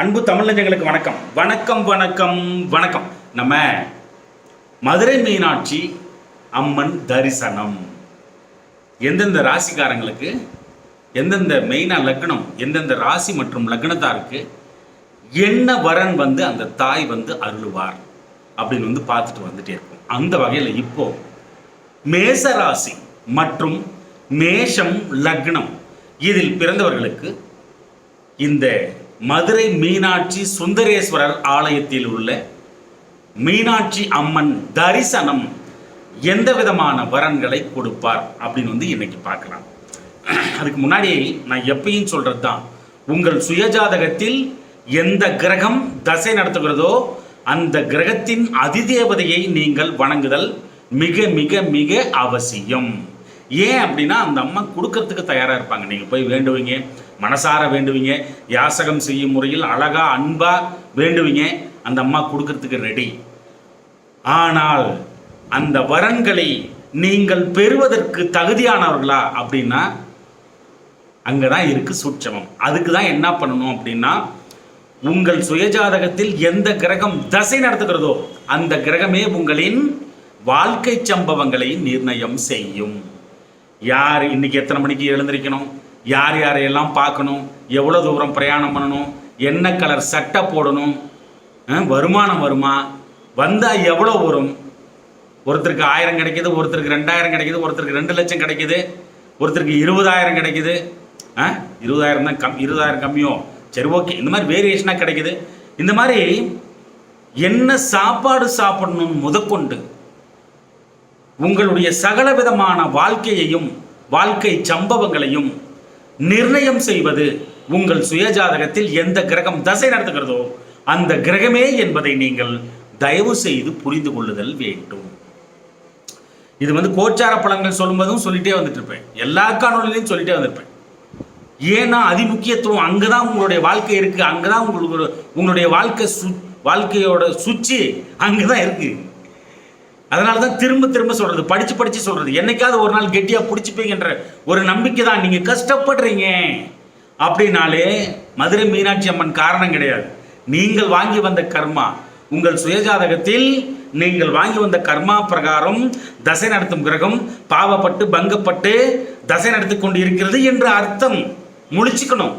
அன்பு தமிழஞ்சங்களுக்கு வணக்கம். வணக்கம் வணக்கம் வணக்கம். நம்ம மதுரை மீனாட்சி அம்மன் தரிசனம். எந்தெந்த ராசிக்காரங்களுக்கு எந்தெந்த மெயினாக லக்னம் எந்தெந்த ராசி மற்றும் லக்னத்தாருக்கு என்ன வரன் வந்து அந்த தாய் வந்து அருளுவார் அப்படின்னு வந்து பார்த்துட்டு வந்துட்டே இருக்கும். அந்த வகையில் இப்போ மேச ராசி மற்றும் மேஷம் லக்னம் இதில் பிறந்தவர்களுக்கு இந்த மதுரை மீனாட்சி சுந்தரேஸ்வரர் ஆலயத்தில் உள்ள மீனாட்சி அம்மன் தரிசனம் எந்த விதமான வரன்களை கொடுப்பார் அப்படின்னு வந்து இன்னைக்கு பார்க்கலாம். அதுக்கு முன்னாடி நான் எப்பயும் சொல்றது தான் உங்கள் சுயஜாதகத்தில் எந்த கிரகம் தசை நடத்துகிறதோ அந்த கிரகத்தின் அதிதேவதையை நீங்கள் வணங்குதல் மிக மிக மிக அவசியம். ஏன் அப்படின்னா அந்த அம்மா கொடுக்கறதுக்கு தயாராக இருப்பாங்க. நீங்கள் போய் வேண்டுவீங்க மனசார வேண்டுவீங்க. யாசகம் செய்யும் முறையில் அழகாக அன்பாக வேண்டுவீங்க. அந்த அம்மா கொடுக்கறதுக்கு ரெடி ஆனால் அந்த வரன்களை நீங்கள் பெறுவதற்கு தகுதியானவர்களா அப்படின்னா அங்கே தான் இருக்குது சூட்சமம். அதுக்கு தான் என்ன பண்ணணும் அப்படின்னா உங்கள் சுயஜாதகத்தில் எந்த கிரகம் தசை நடத்துகிறதோ அந்த கிரகமே உங்களின் வாழ்க்கை சம்பவங்களை நிர்ணயம் செய்யும். யார் இன்னைக்கு எத்தனை மணிக்கு எழுந்திருக்கணும்? யார் யாரையெல்லாம் பார்க்கணும்? எவ்வளோ தூரம் பிரயாணம் பண்ணணும்? என்ன கலர் சட்டை போடணும்? வருமானம் வருமா? வந்தால் எவ்வளோ வரும்? ஒருத்தருக்கு ஆயிரம் கிடைக்கிது ஒருத்தருக்கு ரெண்டாயிரம் கிடைக்குது ஒருத்தருக்கு ரெண்டு லட்சம் கிடைக்கிது ஒருத்தருக்கு இருபதாயிரம் கிடைக்கிது. ஆ இருபதாயிரம் தான் கம் இருபதாயிரம் கம்மியோ? சரி ஓகே. இந்த மாதிரி வேரியேஷனாக கிடைக்கிது. இந்த மாதிரி என்ன சாப்பாடு சாப்பிடணும்னு முதற்கொண்டு உங்களுடைய சகல விதமான வாழ்க்கையையும் வாழ்க்கை சம்பவங்களையும் நிர்ணயம் செய்வது உங்கள் சுயஜாதகத்தில் எந்த கிரகம் தசை நடத்துகிறதோ அந்த கிரகமே என்பதை நீங்கள் தயவு செய்து புரிந்து கொள்ளுதல் வேண்டும். இது வந்து கோச்சார பலன்கள் சொல்லும்போதும் சொல்லிட்டே வந்துட்டு இருப்பேன். எல்லா காணொலிலையும் சொல்லிட்டே வந்திருப்பேன். ஏன்னா அதிமுக்கியத்துவம் அங்கே தான் உங்களுடைய வாழ்க்கை இருக்குது அங்கே தான் உங்களுக்கு உங்களுடைய வாழ்க்கை சு வாழ்க்கையோட சுச்சி அங்கே தான் இருக்குது அதனால தான் திரும்ப திரும்ப சொல்கிறது படித்து படித்து சொல்கிறது என்னைக்காவது ஒரு நாள் கெட்டியாக பிடிச்சிப்பீங்கன்ற ஒரு நம்பிக்கை தான் நீங்கள் கஷ்டப்படுறீங்க. அப்படின்னாலே மதுரை மீனாட்சி அம்மன் காரணம் கிடையாது. நீங்கள் வாங்கி வந்த கர்மா உங்கள் சுயஜாதகத்தில் நீங்கள் வாங்கி வந்த கர்மா பிரகாரம் தசை நடத்தும் கிரகம் பாவப்பட்டு பங்கப்பட்டு தசை நடத்தி கொண்டு இருக்கிறது என்று அர்த்தம். முழிச்சுக்கணும்.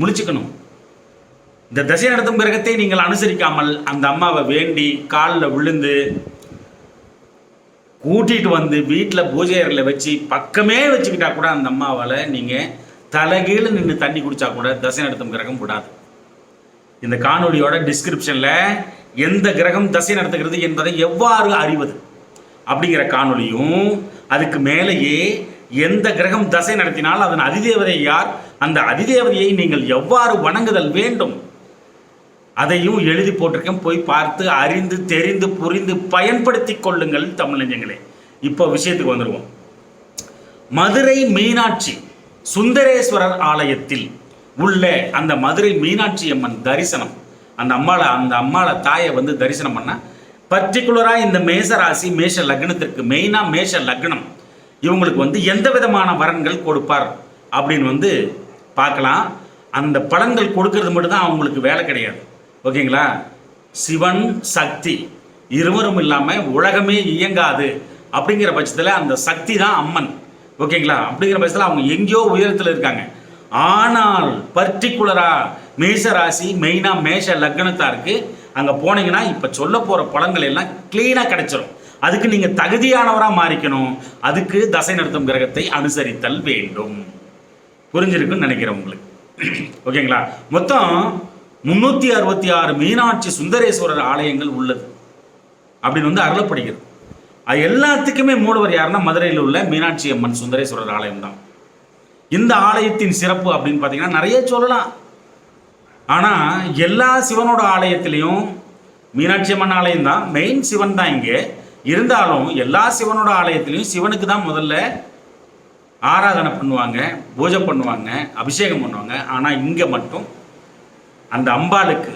முழிச்சுக்கணும். இந்த தசை நடத்தும் கிரகத்தை நீங்கள் அனுசரிக்காமல் அந்த அம்மாவை வேண்டி காலில் விழுந்து கூட்டிகிட்டு வந்து வீட்டில் பூஜை அறையில் வச்சு பக்கமே வச்சுக்கிட்டா கூட அந்த அம்மாவால் நீங்கள் தலைகீழ் நின்று தண்ணி குடித்தா கூட தசை நடத்தும் கிரகம் கூடாது இந்த காணொலியோட டிஸ்கிரிப்ஷனில் எந்த கிரகம் தசை நடத்துகிறது என்பதை எவ்வாறு அறிவது அப்படிங்கிற காணொலியும் அதுக்கு மேலேயே எந்த கிரகம் தசை நடத்தினால் அதன் அதிதேவதை யார் அந்த அதிதேவதையை நீங்கள் எவ்வாறு வணங்குதல் வேண்டும் அதையும் எழுதி போட்டிருக்கேன். போய் பார்த்து அறிந்து தெரிந்து புரிந்து பயன்படுத்தி கொள்ளுங்கள் தமிழஞ்சங்களே இப்போ விஷயத்துக்கு வந்துடுவோம். மதுரை மீனாட்சி சுந்தரேஸ்வரர் ஆலயத்தில் உள்ள அந்த மதுரை மீனாட்சி அம்மன் தரிசனம் அந்த அம்மாளை அந்த அம்மாவை தாயை வந்து தரிசனம் பண்ண பர்டிகுலராக இந்த மேசராசி மேஷ லக்னத்திற்கு மெயினாக மேஷ லக்னம் இவங்களுக்கு வந்து எந்த விதமான வரன்கள் கொடுப்பார் அப்படின்னு வந்து பார்க்கலாம். அந்த பலன்கள் கொடுக்கறது மட்டும்தான் அவங்களுக்கு வேலை கிடையாது. ஓகேங்களா? சிவன் சக்தி. இருவரும் இல்லாமல் உலகமே இயங்காது. அப்படிங்கிற பட்சத்தில் அந்த சக்தி தான் அம்மன். ஓகேங்களா? அப்படிங்கிற பட்சத்தில் அவங்க எங்கேயோ உயரத்தில் இருக்காங்க. ஆனால் பர்டிகுலராக மேஷ ராசி மெயினாக மேஷ லக்னத்தாருக்கு அங்கே போனீங்கன்னா இப்போ சொல்ல போகிற பலன்கள் எல்லாம் க்ளீனாக கிடைச்சிரும். அதுக்கு நீங்கள் தகுதியானவராக மாறிக்கணும். அதுக்கு தசை நடத்தும் கிரகத்தை அனுசரித்தல் வேண்டும். புரிஞ்சிருக்குன்னு நினைக்கிறேன் உங்களுக்கு. ஓகேங்களா? மொத்தம் முன்னூற்றி அறுபத்தி ஆறு மீனாட்சி சுந்தரேஸ்வரர் ஆலயங்கள் உள்ளது. அப்படின்னு வந்து அருளப்படுகிறது. அது எல்லாத்துக்குமே மூலவர் யாருன்னா மதுரையில் உள்ள மீனாட்சி அம்மன் சுந்தரேஸ்வரர் ஆலயம் தான். இந்த ஆலயத்தின் சிறப்பு அப்படின்னு பார்த்தீங்கன்னா நிறைய சொல்லலாம். ஆனால் எல்லா சிவனோட ஆலயத்திலையும் மீனாட்சி அம்மன் ஆலயம் தான். மெயின் சிவன் தான் இங்கே. இருந்தாலும் எல்லா சிவனோட ஆலயத்திலையும் சிவனுக்கு தான் முதல்ல ஆராதனை பண்ணுவாங்க பூஜை பண்ணுவாங்க அபிஷேகம் பண்ணுவாங்க. ஆனால் இங்கே மட்டும் அந்த அம்பாளுக்கு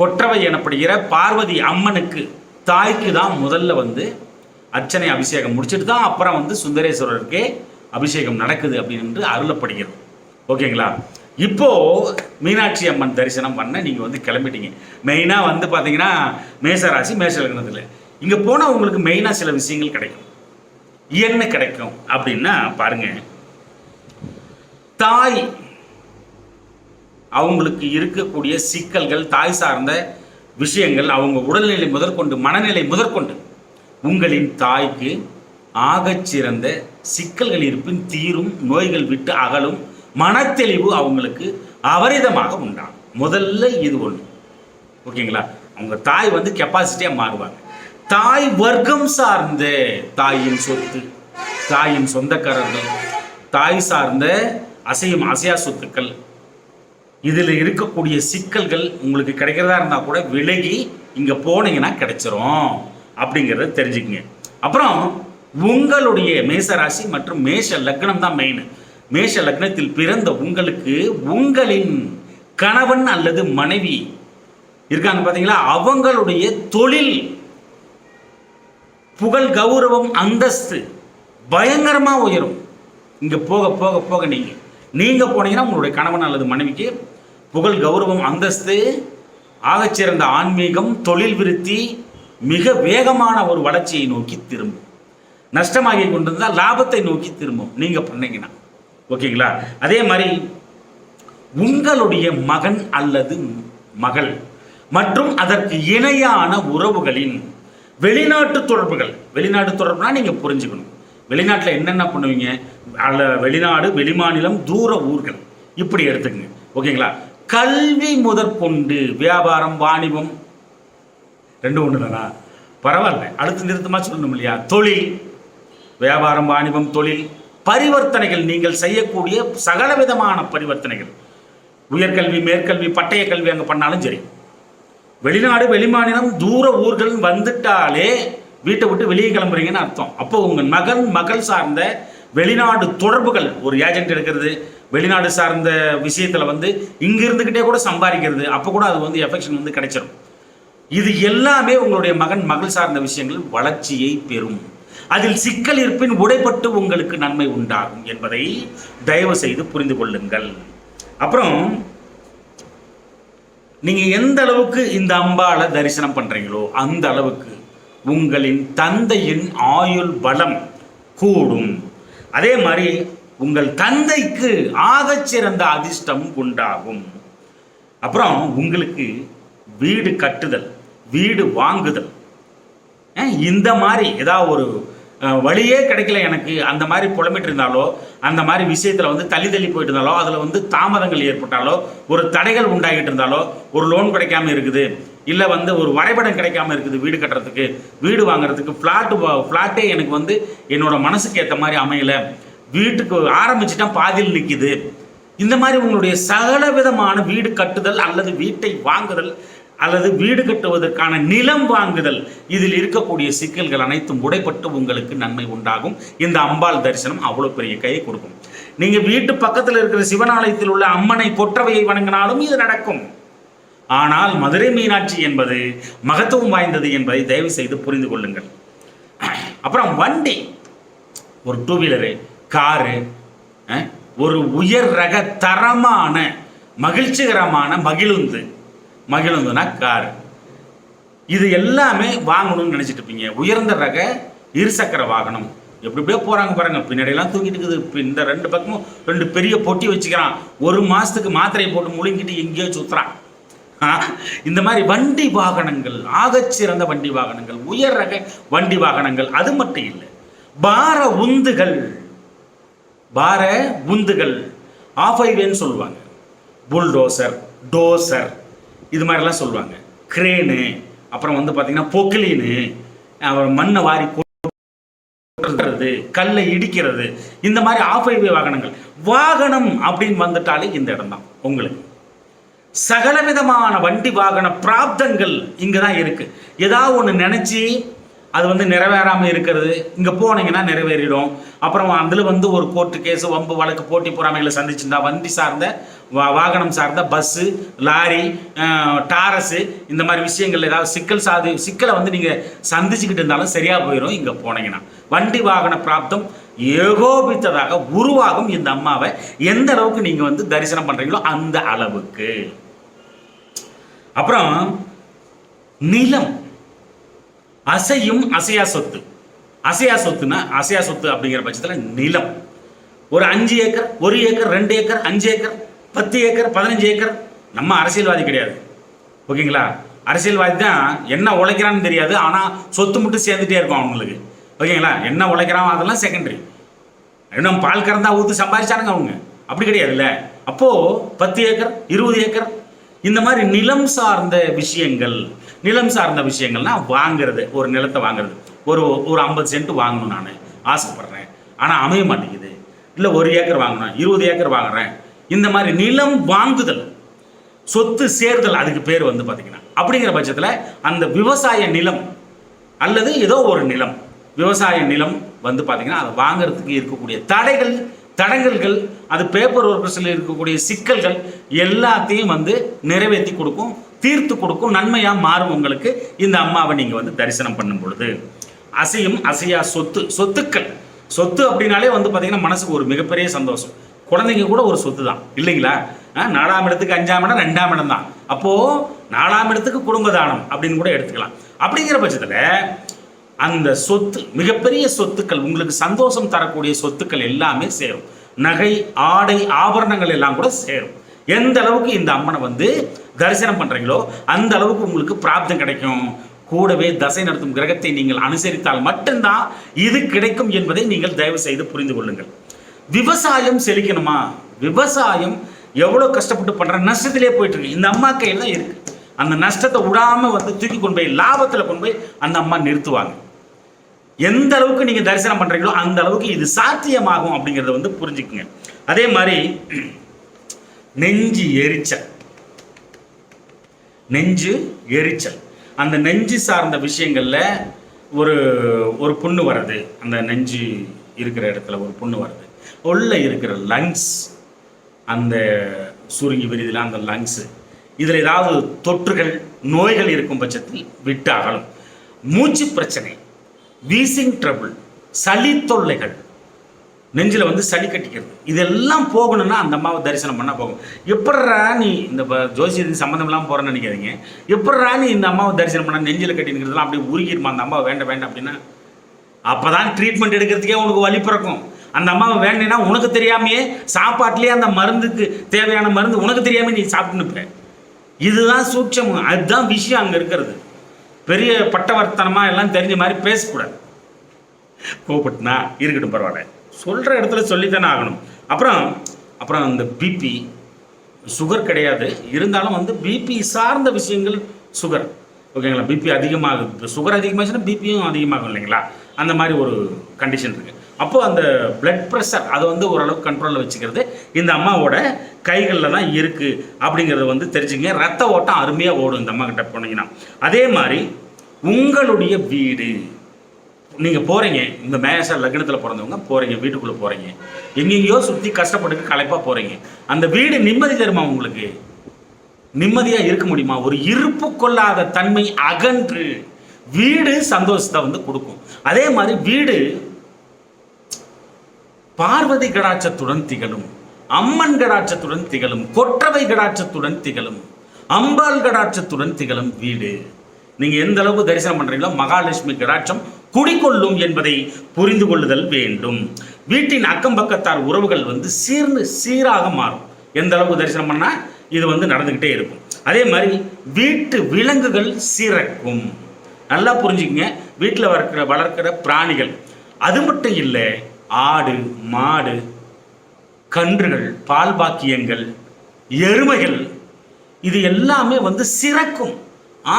கொற்றவை எனப்படுகிற பார்வதி அம்மனுக்கு தாய்க்கு தான் முதல்ல வந்து அர்ச்சனை அபிஷேகம் முடிச்சுட்டு தான் அப்புறம் வந்து சுந்தரேஸ்வரருக்கே அபிஷேகம் நடக்குது அப்படின்னு அருளப்படுகிறது ஓகேங்களா? இப்போ மீனாட்சி அம்மன் தரிசனம் பண்ண நீங்கள் வந்து கிளம்பிட்டீங்க. மெயினாக வந்து பார்த்தீங்கன்னா மேசராசி மேஷ லக்னத்தில். இங்கே போனால் உங்களுக்கு மெயினாக சில விஷயங்கள் கிடைக்கும். என்ன கிடைக்கும் அப்படின்னா பாருங்க. தாய் அவங்களுக்கு இருக்கக்கூடிய சிக்கல்கள் தாய் சார்ந்த விஷயங்கள் அவங்க உடல்நிலை முதற்கொண்டு மனநிலை முதற்கொண்டு உங்களின் தாய்க்கு ஆகச்சிறந்த சிக்கல்கள் இருப்பின் தீரும் நோய்கள் விட்டு அகலும் மனத்தெளிவு அவங்களுக்கு அபரிதமாக உண்டாகும். முதல்ல இது ஒன்று ஓகேங்களா? அவங்க தாய் வந்து கெப்பாசிட்டியாக மாறுவாங்க. தாய் வர்க்கம் சார்ந்த தாயின் சொத்து தாயின் சொந்தக்காரர்கள் தாய் சார்ந்த அசையும் அசையா சொத்துக்கள் இதில் இருக்கக்கூடிய சிக்கல்கள் உங்களுக்கு கிடைக்கிறதா இருந்தால் கூட விலகி இங்கே போனீங்கன்னா கிடைச்சிரும் அப்படிங்கிறத தெரிஞ்சுக்கங்க. அப்புறம் உங்களுடைய மேசராசி மற்றும் மேஷ லக்னம் தான் மெயின் மேஷ லக்னத்தில் பிறந்த உங்களுக்கு உங்களின் கணவன் அல்லது மனைவி இருக்காங்க பார்த்தீங்களா அவங்களுடைய தொழில் புகழ் கௌரவம் அந்தஸ்து பயங்கரமாக உயரும். இங்கே போக போக போக நீங்கள் நீங்கள் போனீங்கன்னா உங்களுடைய கணவன் அல்லது மனைவிக்கு புகழ் கௌரவம் அந்தஸ்து ஆகச்சிறந்த ஆன்மீகம் தொழில் விருத்தி மிக வேகமான ஒரு வளர்ச்சியை நோக்கி திரும்பும். நஷ்டமாகி கொண்டிருந்தால் லாபத்தை நோக்கி திரும்பும். நீங்கள் பண்ணீங்கன்னா. ஓகேங்களா? அதே மாதிரி உங்களுடைய மகன் அல்லது மகள் மற்றும் அதற்கு இணையான உறவுகளின் வெளிநாட்டு தொடர்புகள். வெளிநாட்டு தொடர்புனா நீங்கள் புரிஞ்சுக்கணும். வெளிநாட்டில் என்னென்ன பண்ணுவீங்க? அல்ல வெளிநாடு வெளிமாநிலம் தூர ஊர்கள். இப்படி எடுத்துக்கங்க. ஓகேங்களா? கல்வி முதற்கொண்டு வியாபாரம் வாணிபம். ரெண்டு ஒன்று தானா பரவாயில்ல. அடுத்து நிறுத்தமாக சொல்லணும் இல்லையா? தொழில். வியாபாரம் வாணிபம் தொழில். பரிவர்த்தனைகள். நீங்கள் செய்யக்கூடிய சகல விதமான பரிவர்த்தனைகள். உயர்கல்வி மேற்கல்வி பட்டய கல்வி அங்கே பண்ணாலும் சரி. வெளிநாடு வெளிமாநிலம் தூர ஊர்கள் வந்துட்டாலே வீட்டை விட்டு வெளியே கிளம்புறீங்கன்னு அர்த்தம். அப்போ உங்கள் மகன் மகள் சார்ந்த வெளிநாடு தொடர்புகள் ஒரு ஏஜென்ட் எடுக்கிறது வெளிநாடு சார்ந்த விஷயத்தில் வந்து இங்கே இருந்துக்கிட்டே கூட சம்பாதிக்கிறது அப்போ கூட அது வந்து எஃபெக்ஷன் வந்து கிடைச்சிடும் இது எல்லாமே உங்களுடைய மகன் மகள் சார்ந்த விஷயங்கள் வளர்ச்சியை பெறும். அதில் சிக்கல் இருப்பின் உடைப்பட்டு உங்களுக்கு நன்மை உண்டாகும் என்பதை தயவு செய்து புரிந்து கொள்ளுங்கள். அப்புறம் நீங்கள் எந்த அளவுக்கு இந்த அம்பாளை தரிசனம் பண்ணுறீங்களோ அந்த அளவுக்கு உங்களின் தந்தையின் ஆயுள் பலம் கூடும். அதே மாதிரி உங்கள் தந்தைக்கு ஆகச்சிறந்த அதிர்ஷ்டம் உண்டாகும். அப்புறம் உங்களுக்கு வீடு கட்டுதல் வீடு வாங்குதல். இந்த மாதிரி ஏதாவது ஒரு வழியே கிடைக்கல எனக்கு. அந்த மாதிரி புலம்பிட்டு இருந்தாலோ அந்த மாதிரி விஷயத்தில் வந்து தள்ளி தள்ளி போயிட்டு இருந்தாலோ அதில் வந்து தாமதங்கள் ஏற்பட்டாலோ ஒரு தடைகள் உண்டாகிட்டு இருந்தாலோ ஒரு லோன் கிடைக்காம இருக்குது. இல்லை வந்து ஒரு வரைபடம் கிடைக்காம இருக்குது வீடு கட்டுறதுக்கு. வீடு வாங்குறதுக்கு ஃப்ளாட்டு ஃப்ளாட்டே எனக்கு வந்து என்னோட மனசுக்கு ஏற்ற மாதிரி அமையலை. வீட்டுக்கு ஆரம்பிச்சுட்டா பாதியில் நிற்கிது இந்த மாதிரி உங்களுடைய சகல விதமான வீடு கட்டுதல் அல்லது வீட்டை வாங்குதல் அல்லது வீடு கட்டுவதற்கான நிலம் வாங்குதல் இதில் இருக்கக்கூடிய சிக்கல்கள் அனைத்தும் உடைப்பட்டு உங்களுக்கு நன்மை உண்டாகும். இந்த அம்பாள் தரிசனம் அவ்வளோ பெரிய கையை கொடுக்கும். நீங்கள் வீட்டு பக்கத்தில் இருக்கிற சிவனாலயத்தில் உள்ள அம்மனை கொற்றவையை வணங்கினாலும் இது நடக்கும். ஆனால் மதுரை மீனாட்சி என்பது மகத்துவம் வாய்ந்தது என்பதை தயவு செய்து புரிந்து கொள்ளுங்கள். அப்புறம் வண்டி. ஒரு டூ வீலரு காரு ஒரு உயர் ரக தரமான மகிழ்ச்சிகரமான மகிழுந்து. மகிழுந்துனா காரு. இது எல்லாமே வாங்கணும்னு நினைச்சிட்டு இருப்பீங்க. உயர்ந்த ரக இருசக்கர வாகனம். எப்படி எப்படியோ போறாங்க பாருங்க. பின்னாடியெல்லாம் தூக்கிட்டு இருக்குது. இந்த ரெண்டு பக்கமும் ரெண்டு பெரிய பொட்டி வச்சுக்கிறான். ஒரு மாசத்துக்கு மாத்திரையை போட்டு முழுங்கிட்டு எங்கேயோ சுத்துறான். இந்த மாதிரி வண்டி வாகனங்கள் ஆகச்சிறந்த வண்டி வாகனங்கள் உயர் ரக வண்டி வாகனங்கள் அது மட்டும் இல்லை. பார உந்துகள். பார உந்துகள் ஆஃப் ஹைவேன்னு சொல்லுவாங்க. புல்டோசர் டோசர் இது மாதிரிலாம் சொல்லுவாங்க. கிரேனு அப்புறம் வந்து பார்த்திங்கன்னா பொக்கிலீனு அப்புறம் மண்ணை வாரி கொட்டுறது கல்லை இடிக்கிறது இந்த மாதிரி ஆஃப் ஹைவே வாகனங்கள். வாகனம் அப்படின்னு வந்துட்டாலே இந்த இடம் தான் உங்களுக்கு. சகலவிதமான வண்டி வாகன பிராப்தங்கள் இங்கே தான் இருக்குது ஏதாவது ஒன்று நினச்சி அது வந்து நிறைவேறாமல் இருக்கிறது. இங்கே போனீங்கன்னா நிறைவேறிடும். அப்புறம் அதில் வந்து ஒரு கோர்ட்டு கேஸு வம்பு வழக்கு போட்டி பொறாமைகளை சந்திச்சிருந்தா வண்டி சார்ந்த வா வாகனம் சார்ந்த பஸ்ஸு லாரி டாரஸு இந்த மாதிரி விஷயங்கள் ஏதாவது சிக்கல் சாதி சிக்கலை வந்து நீங்கள் சந்திச்சுக்கிட்டு இருந்தாலும் சரியாக போயிடும் இங்கே போனீங்கன்னா. வண்டி வாகன பிராப்தம் ஏகோபித்ததாக உருவாகும் இந்த அம்மாவை. எந்த அளவுக்கு நீங்கள் வந்து தரிசனம் பண்ணுறீங்களோ அந்த அளவுக்கு. அப்புறம் நிலம். அசையும் அசையா சொத்து. அசையா சொத்துனா அசையா சொத்து அப்படிங்கிற பட்சத்தில் நிலம். ஒரு அஞ்சு ஏக்கர் ஒரு ஏக்கர் ரெண்டு ஏக்கர் அஞ்சு ஏக்கர் பத்து ஏக்கர் பதினஞ்சு ஏக்கர் நம்ம அரசியல்வாதி கிடையாது. ஓகேங்களா? அரசியல்வாதி தான் என்ன உழைக்கிறான்னு தெரியாது ஆனால் சொத்து மட்டும் சேர்ந்துட்டே இருக்கும் அவங்களுக்கு. ஓகேங்களா? என்ன உழைக்கிறான் அதெல்லாம் செகண்டரி இன்னும் பால் கறந்தா ஊற்றி சம்பாதிச்சானுங்க அவங்க. அப்படி கிடையாதுல்ல. அப்போது பத்து ஏக்கர் இருபது ஏக்கர் இந்த மாதிரி நிலம் சார்ந்த விஷயங்கள் நிலம் சார்ந்த விஷயங்கள்னா வாங்குறது ஒரு நிலத்தை வாங்குறது. ஒரு ஒரு ஐம்பது சென்ட் வாங்கணும் நான் ஆசைப்படுறேன். ஆனால் அமைய மாட்டேங்குது. இல்லை ஒரு ஏக்கர் வாங்கணும் இருபது ஏக்கர் வாங்குறேன். இந்த மாதிரி நிலம் வாங்குதல் சொத்து சேர்தல் அதுக்கு பேர் வந்து பார்த்தீங்கன்னா அப்படிங்கிற பட்சத்தில் அந்த விவசாய நிலம் அல்லது ஏதோ ஒரு நிலம் விவசாய நிலம் வந்து பார்த்தீங்கன்னா அதை வாங்குறதுக்கு இருக்கக்கூடிய தடைகள் தடங்கல்கள் அது பேப்பர் ஒர்க்கர்ஸில் இருக்கக்கூடிய சிக்கல்கள் எல்லாத்தையும் வந்து நிறைவேற்றி கொடுக்கும். தீர்த்து கொடுக்கும் நன்மையாக மாறும் உங்களுக்கு. இந்த அம்மாவை நீங்கள் வந்து தரிசனம் பண்ணும் பொழுது அசையும் அசையா சொத்து சொத்துக்கள். சொத்து அப்படின்னாலே வந்து பார்த்தீங்கன்னா மனசுக்கு ஒரு மிகப்பெரிய சந்தோஷம். குழந்தைங்க கூட ஒரு சொத்து தான் இல்லைங்களா நாலாம் இடத்துக்கு அஞ்சாம் இடம் ரெண்டாம் இடம் தான். அப்போது நாலாம் இடத்துக்கு குடும்ப தானம் அப்படின்னு கூட எடுத்துக்கலாம். அப்படிங்கிற பட்சத்தில் அந்த சொத்து மிகப்பெரிய சொத்துக்கள் உங்களுக்கு சந்தோஷம் தரக்கூடிய சொத்துக்கள் எல்லாமே சேரும். நகை ஆடை ஆபரணங்கள் எல்லாம் கூட சேரும். எந்த அளவுக்கு இந்த அம்மனை வந்து தரிசனம் பண்றீங்களோ அந்த அளவுக்கு உங்களுக்கு பிராப்தம் கிடைக்கும். கூடவே தசை நடத்தும் கிரகத்தை நீங்கள் அனுசரித்தால் மட்டும்தான் இது கிடைக்கும் என்பதை நீங்கள் தயவு செய்து புரிந்து கொள்ளுங்கள். விவசாயம் செழிக்கணுமா? விவசாயம் எவ்வளோ கஷ்டப்பட்டு பண்ற நஷ்டத்திலே போயிட்டு இருக்கு இந்த அம்மா கையில் தான் இருக்கு. அந்த நஷ்டத்தை விடாம வந்து தூக்கி கொண்டு போய் லாபத்தில் கொண்டு போய் அந்த அம்மா நிறுத்துவாங்க. எந்த அளவுக்கு நீங்க தரிசனம் பண்றீங்களோ அந்த அளவுக்கு இது சாத்தியமாகும் அப்படிங்கறத வந்து புரிஞ்சுக்குங்க. அதே மாதிரி நெஞ்சு எரிச்சல். நெஞ்சு எரிச்சல். அந்த நெஞ்சு சார்ந்த விஷயங்களில் ஒரு ஒரு புண்ணு வருது அந்த நெஞ்சு இருக்கிற இடத்துல ஒரு புண்ணு வருது உள்ள இருக்கிற லங்ஸ் அந்த சுருங்கி விரிதில் அந்த லங்ஸு இதில் ஏதாவது தொற்றுகள் நோய்கள் இருக்கும் பட்சத்தில் விட்டாகலும் மூச்சு பிரச்சனை வீசிங் ட்ரபுள் சளி தொல்லைகள் நெஞ்சில் வந்து சளி கட்டிக்கிறது. இதெல்லாம் போகணும்னா அந்த அம்மாவை தரிசனம் பண்ணால் போகும். எப்பட்றா நீ இந்த ப- ஜோசியத்துக்கு சம்மந்தம் இல்லாமல் போகிறேன்னு நினைக்காதீங்க. எப்பட்றா நீ இந்த அம்மாவை தரிசனம் பண்ணால் நெஞ்சில் கட்டினுங்கிறதுலாம் அப்படியே உருகிருமா? அந்த அம்மாவை வேண்டாம் வேண்டாம் அப்படின்னா? அப்போ தான் ட்ரீட்மெண்ட் எடுக்கிறதுக்கே உனக்கு வலி பிறக்கும். அந்த அம்மாவை வேண்டினா உனக்கு தெரியாமையே சாப்பாட்டிலேயே அந்த மருந்துக்கு தேவையான மருந்து உனக்கு தெரியாமல் நீ சாப்பிட்டுனுப்ப இதுதான் சூட்சம் அதுதான் விஷயம் அங்கே இருக்கிறது. பெரிய பட்டவர்த்தனமாக எல்லாம் தெரிஞ்ச மாதிரி பேசக்கூடாது. கோபப்பட்டுனா இருக்கட்டும் பரவாயில்ல. சொல்கிற இடத்துல சொல்லித்தானே ஆகணும். அப்புறம் அப்புறம் அந்த பிபி சுகர் கிடையாது. இருந்தாலும் வந்து பிபி சார்ந்த விஷயங்கள் சுகர் ஓகேங்களா? பிபி அதிகமாகுது இப்போ சுகர் அதிகமாச்சுன்னா பிபியும் அதிகமாகும் இல்லைங்களா? அந்த மாதிரி ஒரு கண்டிஷன் இருக்குது அப்போது அந்த பிளட் ப்ரெஷர் அதை வந்து ஓரளவுக்கு கண்ட்ரோலில் வச்சுக்கிறது இந்த அம்மாவோட கைகளில் தான் இருக்குது அப்படிங்கிறத வந்து தெரிஞ்சுங்க. ரத்த ஓட்டம் அருமையாக ஓடும் இந்த அம்மா கிட்ட போனீங்கன்னா. அதே மாதிரி உங்களுடைய வீடு. நீங்கள் போகிறீங்க இந்த மேஷ லக்னத்தில் பிறந்தவங்க போகிறீங்க வீட்டுக்குள்ளே போகிறீங்க எங்கெங்கேயோ சுற்றி கஷ்டப்பட்டு களைப்பாக போகிறீங்க அந்த வீடு நிம்மதி தருமா உங்களுக்கு? நிம்மதியாக இருக்க முடியுமா? ஒரு இருப்பு கொள்ளாத தன்மை அகன்று வீடு சந்தோஷத்தை வந்து கொடுக்கும். அதே மாதிரி வீடு பார்வதி கடாட்சத்துடன் திகழும் அம்மன் கடாட்சத்துடன் திகழும் கொற்றவை கடாட்சத்துடன் திகழும் அம்பாள் கடாட்சத்துடன் திகழும் வீடு. நீங்க எந்த அளவுக்கு தரிசனம் பண்றீங்களோ மகாலட்சுமி கடாட்சம் குடிக்கொள்ளும் என்பதை புரிந்து கொள்ளுதல் வேண்டும். வீட்டின் அக்கம் பக்கத்தார் உறவுகள் வந்து சீர்ந்து சீராக மாறும். எந்த அளவுக்கு தரிசனம் பண்ணால் இது வந்து நடந்துக்கிட்டே இருக்கும். அதே மாதிரி வீட்டு விலங்குகள் சீரக்கும் நல்லா புரிஞ்சுக்கங்க. வீட்டில் வளர்க்கிற வளர்க்கிற பிராணிகள். அது மட்டும் இல்லை ஆடு மாடு கன்றுகள் பால் பாக்கியங்கள் எருமைகள் இது எல்லாமே வந்து சிறக்கும்.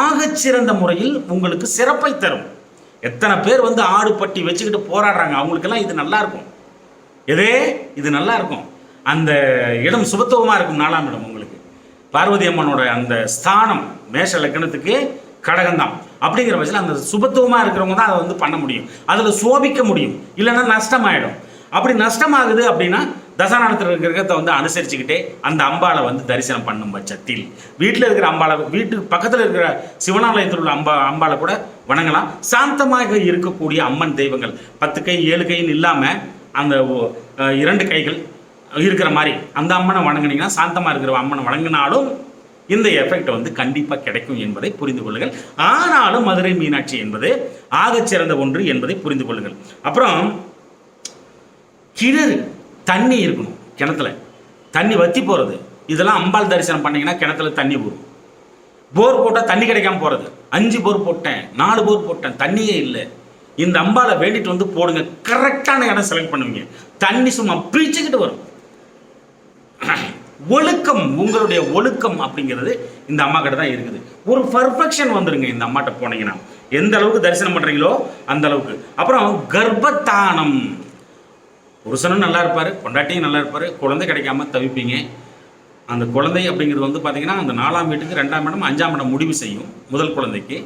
ஆகச் சிறந்த முறையில் உங்களுக்கு சிறப்பை தரும். எத்தனை பேர் வந்து ஆடு பட்டி வச்சுக்கிட்டு போராடுறாங்க. அவங்களுக்கெல்லாம் இது நல்லா இருக்கும் எதே? இது நல்லா இருக்கும் அந்த இடம் சுபத்துவமாக இருக்கும் நாலாம் இடம் உங்களுக்கு. பார்வதி அம்மனோட அந்த ஸ்தானம் மேஷ லக்கணத்துக்கு கடகம்தான். அப்படிங்கிற பட்சத்தில் அந்த சுபத்துவமாக இருக்கிறவங்க தான் அதை வந்து பண்ண முடியும். அதில் சோபிக்க முடியும். இல்லைன்னா நஷ்டமாயிடும். அப்படி நஷ்டமாகுது அப்படின்னா தசாநாளத்தில் இருக்கிற கிரகத்தை வந்து அனுசரிச்சுக்கிட்டே அந்த அம்பாளை வந்து தரிசனம் பண்ணும் பட்சத்தில் வீட்டில் இருக்கிற அம்பாளை வீட்டுக்கு பக்கத்தில் இருக்கிற சிவனாலயத்தில் உள்ள அம்பா அம்பாளை கூட வணங்கலாம். சாந்தமாக இருக்கக்கூடிய அம்மன் தெய்வங்கள் பத்து கை ஏழு கைன்னு இல்லாமல் அந்த இரண்டு கைகள் இருக்கிற மாதிரி அந்த அம்மனை வணங்கினீங்கன்னா சாந்தமாக இருக்கிற அம்மனை வணங்கினாலும் இந்த எஃபெக்ட் வந்து கண்டிப்பாக கிடைக்கும் என்பதை புரிந்து கொள்ளுங்கள். ஆனாலும் மதுரை மீனாட்சி என்பது ஆகச்சிறந்த ஒன்று என்பதை புரிந்து கொள்ளுங்கள். அப்புறம் கிணறு தண்ணி இருக்கணும் கிணத்துல. தண்ணி வத்தி போகிறது இதெல்லாம் அம்பாள் தரிசனம் பண்ணிங்கன்னா கிணத்துல தண்ணி போகும் போர் போட்டால் தண்ணி கிடைக்காம போகிறது அஞ்சு போர் போட்டேன் நாலு போர் போட்டேன் தண்ணியே இல்லை. இந்த அம்பாவை வேண்டிட்டு வந்து போடுங்க. கரெக்டான இடம் செலக்ட் பண்ணுவீங்க. தண்ணி சும்மா பிரிச்சுக்கிட்டு வரும். ஒழுக்கம் உங்களுடைய ஒழுக்கம் அப்படிங்கிறது இந்த அம்மா கிட்ட தான் இருக்குது. ஒரு பர்ஃபெக்ஷன் வந்துருங்க இந்த அம்மாட்ட போனீங்கன்னா. எந்த அளவுக்கு தரிசனம் பண்றீங்களோ அந்த அளவுக்கு. அப்புறம் கர்ப்பத்தானம். புருஷனும் நல்லா இருப்பார் பொண்டாட்டியும் நல்லா இருப்பார் குழந்தை கிடைக்காம தவிப்பீங்க. அந்த குழந்தை அப்படிங்கிறது வந்து பார்த்தீங்கன்னா அந்த நாலாம் வீட்டுக்கு ரெண்டாம் இடம் அஞ்சாம் இடம் முடிவு செய்யும் முதல் குழந்தைக்கு.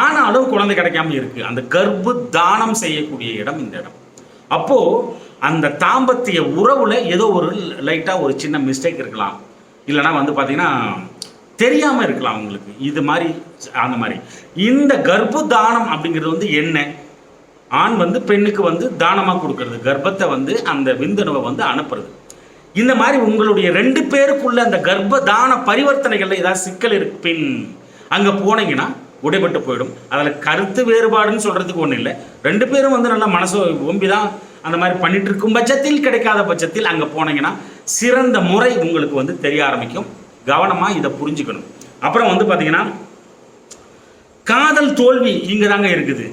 ஆனாலும் குழந்தை கிடைக்காம இருக்குது அந்த கர்ப்பு தானம் செய்யக்கூடிய இடம் இந்த இடம். அப்போது அந்த தாம்பத்திய உறவில் ஏதோ ஒரு லைட்டாக ஒரு சின்ன மிஸ்டேக் இருக்கலாம். இல்லைன்னா வந்து பார்த்தீங்கன்னா தெரியாமல் இருக்கலாம் உங்களுக்கு இது மாதிரி அந்த மாதிரி. இந்த கர்ப்பு தானம் அப்படிங்கிறது வந்து என்ன? ஆண் வந்து பெண்ணுக்கு வந்து தானமாக கொடுக்கறது கர்ப்பத்தை வந்து அந்த விந்தணுவை வந்து அனுப்புறது. இந்த மாதிரி உங்களுடைய ரெண்டு பேருக்குள்ள அந்த கர்ப்ப தான பரிவர்த்தனைகளில் ஏதாவது சிக்கல் இருக்கு பெண் அங்கே போனீங்கன்னா உடைபட்டு போயிடும். அதில் கருத்து வேறுபாடுன்னு சொல்கிறதுக்கு ஒன்றும் இல்லை. ரெண்டு பேரும் வந்து நல்லா மனசு ஒம்பி தான் அந்த மாதிரி பண்ணிட்டு இருக்கும் பட்சத்தில் கிடைக்காத பட்சத்தில் அங்கே போனீங்கன்னா சிறந்த முறை உங்களுக்கு வந்து தெரிய ஆரம்பிக்கும். கவனமாக இதை புரிஞ்சுக்கணும். அப்புறம் வந்து பார்த்தீங்கன்னா காதல் தோல்வி இங்கே தாங்க இருக்குது.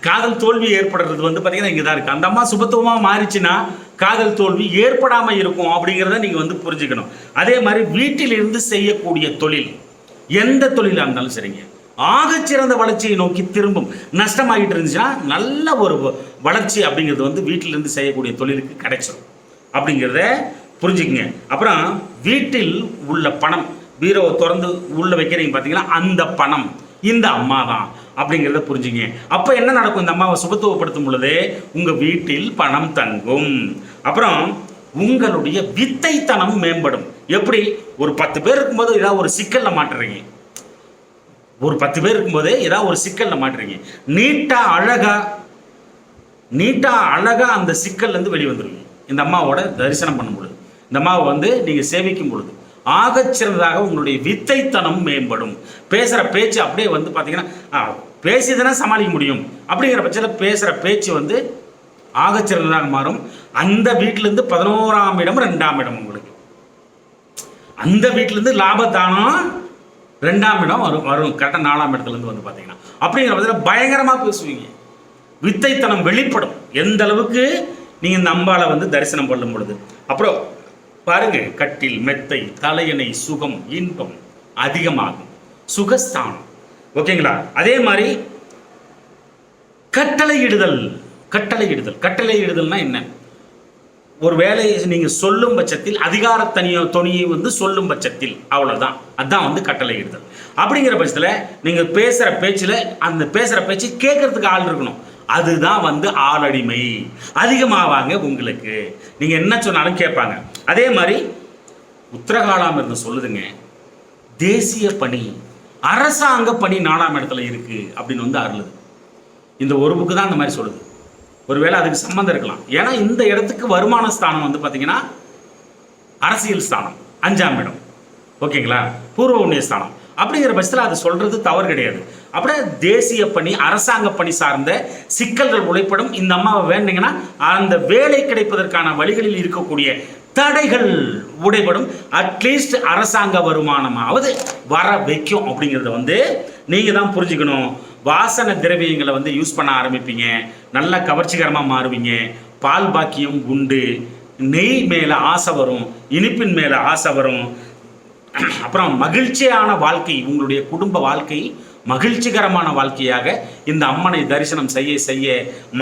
காதல் தோல்வி ஏற்படுறது வந்து பார்த்தீங்கன்னா இங்கே தான் இருக்குது அந்த அம்மா சுபத்துவமாக மாறிச்சுன்னா காதல் தோல்வி ஏற்படாமல் இருக்கும் அப்படிங்கிறத நீங்கள் வந்து புரிஞ்சுக்கணும். அதே மாதிரி வீட்டிலிருந்து செய்யக்கூடிய தொழில் எந்த தொழிலாக இருந்தாலும் சரிங்க. ஆகச்சிறந்த வளர்ச்சியை நோக்கி திரும்பும். நஷ்டமாகிட்டு இருந்துச்சுன்னா நல்ல ஒரு வ- வளர்ச்சி அப்படிங்கிறது வந்து வீட்டிலிருந்து செய்யக்கூடிய தொழிலுக்கு கிடைச்சிடும் அப்படிங்கிறத புரிஞ்சுக்கங்க. அப்புறம் வீட்டில் உள்ள பணம் பீரோவை திறந்து உள்ள வைக்கிறீங்க பார்த்தீங்கன்னா அந்த பணம் இந்த அம்மா தான் அப்படிங்கிறத புரிஞ்சுங்க. அப்போ என்ன நடக்கும்? இந்த அம்மாவை சுபத்துவப்படுத்தும் பொழுது உங்கள் வீட்டில் பணம் தங்கும். அப்புறம் உங்களுடைய வித்தைத்தனம் மேம்படும். எப்படி? ஒரு பத்து பேர் இருக்கும்போது ஏதாவது ஒரு சிக்கலில் மாட்டுறீங்க. ஒரு பத்து பேர் இருக்கும்போது ஏதாவது ஒரு சிக்கலில் மாட்டுறீங்க. நீட்டா அழகா நீட்டா அழகா அந்த சிக்கல்லேருந்து வெளியே இந்த அம்மாவோட தரிசனம் பண்ணும் பொழுது இந்த அம்மாவை வந்து நீங்கள் சேவிக்கும் பொழுது. ஆகச்சிறந்ததாக உங்களுடைய வித்தைத்தனம் மேம்படும். பேசுகிற பேச்சு அப்படியே வந்து பார்த்தீங்கன்னா பேசி பேசிதானே சமாளிக்க முடியும். அப்படிங்கிற பட்சத்தில் பேசுகிற பேச்சு வந்து ஆகச்சிறந்ததாக மாறும். அந்த வீட்டிலேருந்து பதினோராம் இடம் ரெண்டாம் இடம் உங்களுக்கு. அந்த வீட்டிலேருந்து லாபத்தானம் ரெண்டாம் இடம் வரும் வரும். கரெக்டாக நாலாம் இடத்துலேருந்து வந்து பார்த்தீங்கன்னா அப்படிங்கிற பட்சத்தில் பயங்கரமாக பேசுவீங்க. வித்தைத்தனம் வெளிப்படும். எந்த அளவுக்கு நீங்கள் இந்த அம்பாளை வந்து தரிசனம் பண்ணும் பொழுது. அப்புறம் பாருங்க கட்டில் மெத்தை தலையணை சுகம் இன்பம் அதிகமாகும். சுகஸ்தானம். ஓகேங்களா? அதே மாதிரி கட்டளையிடுதல். கட்டளையிடுதல். கட்டளையிடுதல்னா என்ன? ஒரு வேலையை நீங்கள் சொல்லும் பட்சத்தில் அதிகார தனியோ துணியை வந்து சொல்லும் பட்சத்தில் அவ்வளோதான் அதான் வந்து கட்டளையிடுதல். அப்படிங்கிற பட்சத்தில் நீங்கள் பேசுகிற பேச்சில் அந்த பேசுகிற பேச்சு கேட்கறதுக்கு ஆள் இருக்கணும். அதுதான் வந்து ஆளடிமை அதிகமாவாங்க உங்களுக்கு. நீங்கள் என்ன சொன்னாலும் கேட்பாங்க. அதே மாதிரி உத்தரகாலாம் இருந்து சொல்லுதுங்க. தேசிய பணி அரசாங்க பணி நாலாம் இடத்துல இருக்கு அப்படின்னு வந்து அருளுது. இந்த ஒரு புக்கு தான் இந்த மாதிரி சொல்லுது. ஒருவேளை அதுக்கு சம்மந்தம் இருக்கலாம். ஏன்னா இந்த இடத்துக்கு வருமான ஸ்தானம் வந்து பார்த்தீங்கன்னா அரசியல் ஸ்தானம். அஞ்சாம் இடம். ஓகேங்களா? பூர்வ உண்ணிய ஸ்தானம். அப்படிங்கிற பட்சத்தில் அது சொல்றது தவறு கிடையாது. அப்படியே தேசிய பணி அரசாங்க பணி சார்ந்த சிக்கல்கள் உழைப்படும் இந்த அம்மாவை வேண்டிங்கன்னா அந்த வேலை கிடைப்பதற்கான வழிகளில் இருக்கக்கூடிய தடைகள் உடைபடும். அட்லீஸ்ட் அரசாங்க வருமானமாவது வர வைக்கும் அப்படிங்கிறத வந்து நீங்கள் தான் புரிஞ்சுக்கணும். வாசன திரவியங்களை வந்து யூஸ் பண்ண ஆரம்பிப்பீங்க. நல்லா கவர்ச்சிகரமாக மாறுவீங்க. பால் பாக்கியம் உண்டு. நெய் மேலே ஆசை வரும். இனிப்பின் மேலே ஆசை வரும். அப்புறம் மகிழ்ச்சியான வாழ்க்கை உங்களுடைய குடும்ப வாழ்க்கை மகிழ்ச்சிகரமான வாழ்க்கையாக இந்த அம்மனை தரிசனம் செய்ய செய்ய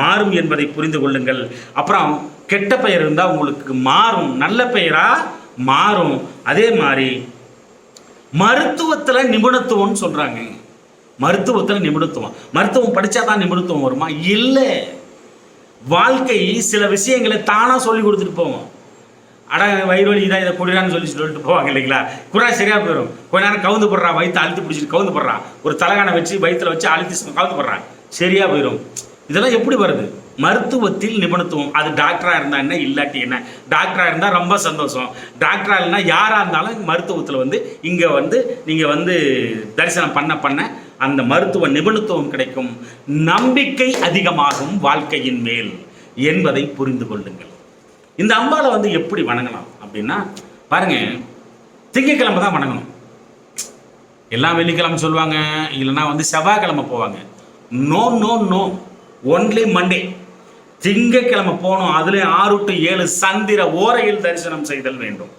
மாறும் என்பதை புரிந்து கொள்ளுங்கள். அப்புறம் கெட்ட பெயர் இருந்தால் உங்களுக்கு மாறும். நல்ல பெயரா மாறும். அதே மாதிரி மருத்துவத்தில் நிபுணத்துவம்னு சொல்கிறாங்க மருத்துவத்தில் நிபுணத்துவம். மருத்துவம் படித்தா தான் நிபுணத்துவம் வருமா? இல்லை. வாழ்க்கை சில விஷயங்களை தானாக சொல்லி கொடுத்துட்டு போவோம். அட வயிறு வலி இதான் இதை குடிறான்னு சொல்லி சொல்லிட்டு போவாங்க இல்லைங்களா? குரா சரியாக போயிடும் கொஞ்ச நேரம் கவுந்து போடுறா வயிற்று அழுத்தி பிடிச்சிட்டு கவுந்து போடுறான் ஒரு தலகானை வச்சு வயிற்றுல வச்சு அழுத்தி கவுந்து போடுறான் சரியாக போயிடும் இதெல்லாம் எப்படி வருது? மருத்துவத்தில் நிபுணத்துவம். அது டாக்டராக இருந்தால் என்ன இல்லாட்டி என்ன? டாக்டராக இருந்தால் ரொம்ப சந்தோஷம். டாக்டராக இல்லைனா யாராக இருந்தாலும் மருத்துவத்தில் வந்து இங்கே வந்து நீங்கள் வந்து தரிசனம் பண்ண பண்ண அந்த மருத்துவ நிபுணத்துவம் கிடைக்கும். நம்பிக்கை அதிகமாகும் வாழ்க்கையின் மேல் என்பதை புரிந்து கொள்ளுங்கள். இந்த அம்பாவை வந்து எப்படி வணங்கலாம் அப்படின்னா பாருங்க திங்கக்கிழமை தான் வணங்கணும். எல்லாம் வெள்ளிக்கிழமை சொல்லுவாங்க இல்லைன்னா வந்து செவ்வாய்க்கிழமை போவாங்க. No no no only Monday திங்கக்கிழமை போகணும் அதுலேயும் ஆறு டு ஏழு சந்திர ஓரையில் தரிசனம் செய்தல் வேண்டும்.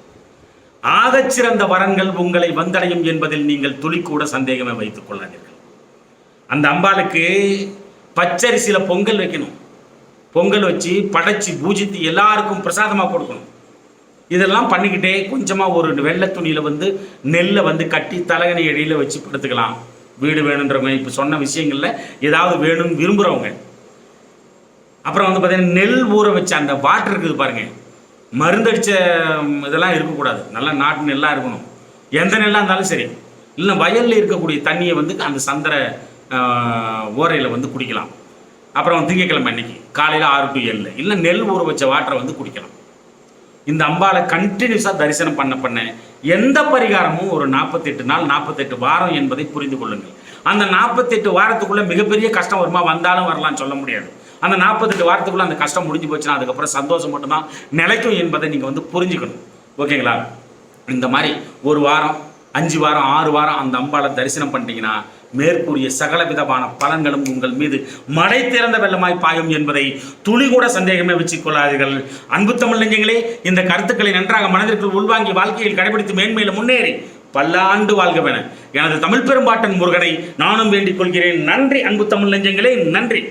ஆகச் சிறந்த வரன்கள் உங்களை வந்தடையும் என்பதில் நீங்கள் துளி கூட சந்தேகமே வைத்துக் கொள்ளாதீர்கள். அந்த அம்பாளுக்கு பச்சரிசியில பொங்கல் வைக்கணும். பொங்கல் வச்சு படைச்சு பூஜித்து எல்லாருக்கும் பிரசாதமாக கொடுக்கணும். இதெல்லாம் பண்ணிக்கிட்டே கொஞ்சமாக ஒரு வெள்ளை துணியில் வந்து நெல்லை வந்து கட்டி தலகணி இடையில வச்சு படுத்துக்கலாம். வீடு வேணுன்றவங்க இப்போ சொன்ன விஷயங்களில் ஏதாவது வேணும்னு விரும்புகிறவங்க அப்புறம் வந்து பார்த்தீங்கன்னா நெல் ஊற வச்ச அந்த வாட்டர் இருக்குது பாருங்கள் மருந்தடித்த இதெல்லாம் இருக்கக்கூடாது. நல்லா நாட்டு நெல்லாக இருக்கணும். எந்த நெல்லாக இருந்தாலும் சரி. இல்லை வயலில் இருக்கக்கூடிய தண்ணியை வந்து அந்த சந்திர ஓரையில் வந்து குடிக்கலாம். அப்புறம் திங்கக்கிழமை அன்னைக்கு காலையில் ஆறு டு ஏழு இல்லை நெல் ஊற வச்ச வாட்டரை வந்து குடிக்கலாம். இந்த அம்பாளை கண்டினியூஸாக தரிசனம் பண்ண பண்ண எந்த பரிகாரமும் ஒரு நாற்பத்தெட்டு நாள் நாற்பத்தெட்டு வாரம் என்பதை புரிந்து கொள்ளுங்கள். அந்த நாற்பத்தெட்டு வாரத்துக்குள்ளே மிகப்பெரிய கஷ்டம் வருமா? வந்தாலும் வரலாம்னு சொல்ல முடியாது. அந்த நாற்பத்தெட்டு வாரத்துக்குள்ளே அந்த கஷ்டம் முடிஞ்சு போச்சுன்னா அதுக்கப்புறம் சந்தோஷம் மட்டும்தான் நிலைக்கும் என்பதை நீங்கள் வந்து புரிஞ்சுக்கணும். ஓகேங்களா? இந்த மாதிரி ஒரு வாரம் அஞ்சு வாரம் ஆறு வாரம் அந்த அம்பாளை தரிசனம் பண்ணிட்டீங்கன்னா மேற்கூறிய சகல விதமான பலன்களும் உங்கள் மீது மடை திறந்த வெள்ளமாய் பாயும் என்பதை துளி கூட சந்தேகமே வச்சுக் கொள்ளாதீர்கள். அன்பு தமிழ் நெஞ்சங்களே இந்த கருத்துக்களை நன்றாக மனதிற்குள் உள்வாங்கி வாழ்க்கையில் கடைபிடித்து மேன்மேலும் முன்னேறி பல்லாண்டு வாழ்கவென எனது தமிழ் பெரும்பாட்டன் முருகனை நானும் வேண்டிக் கொள்கிறேன். நன்றி அன்பு தமிழ் நெஞ்சங்களே நன்றி.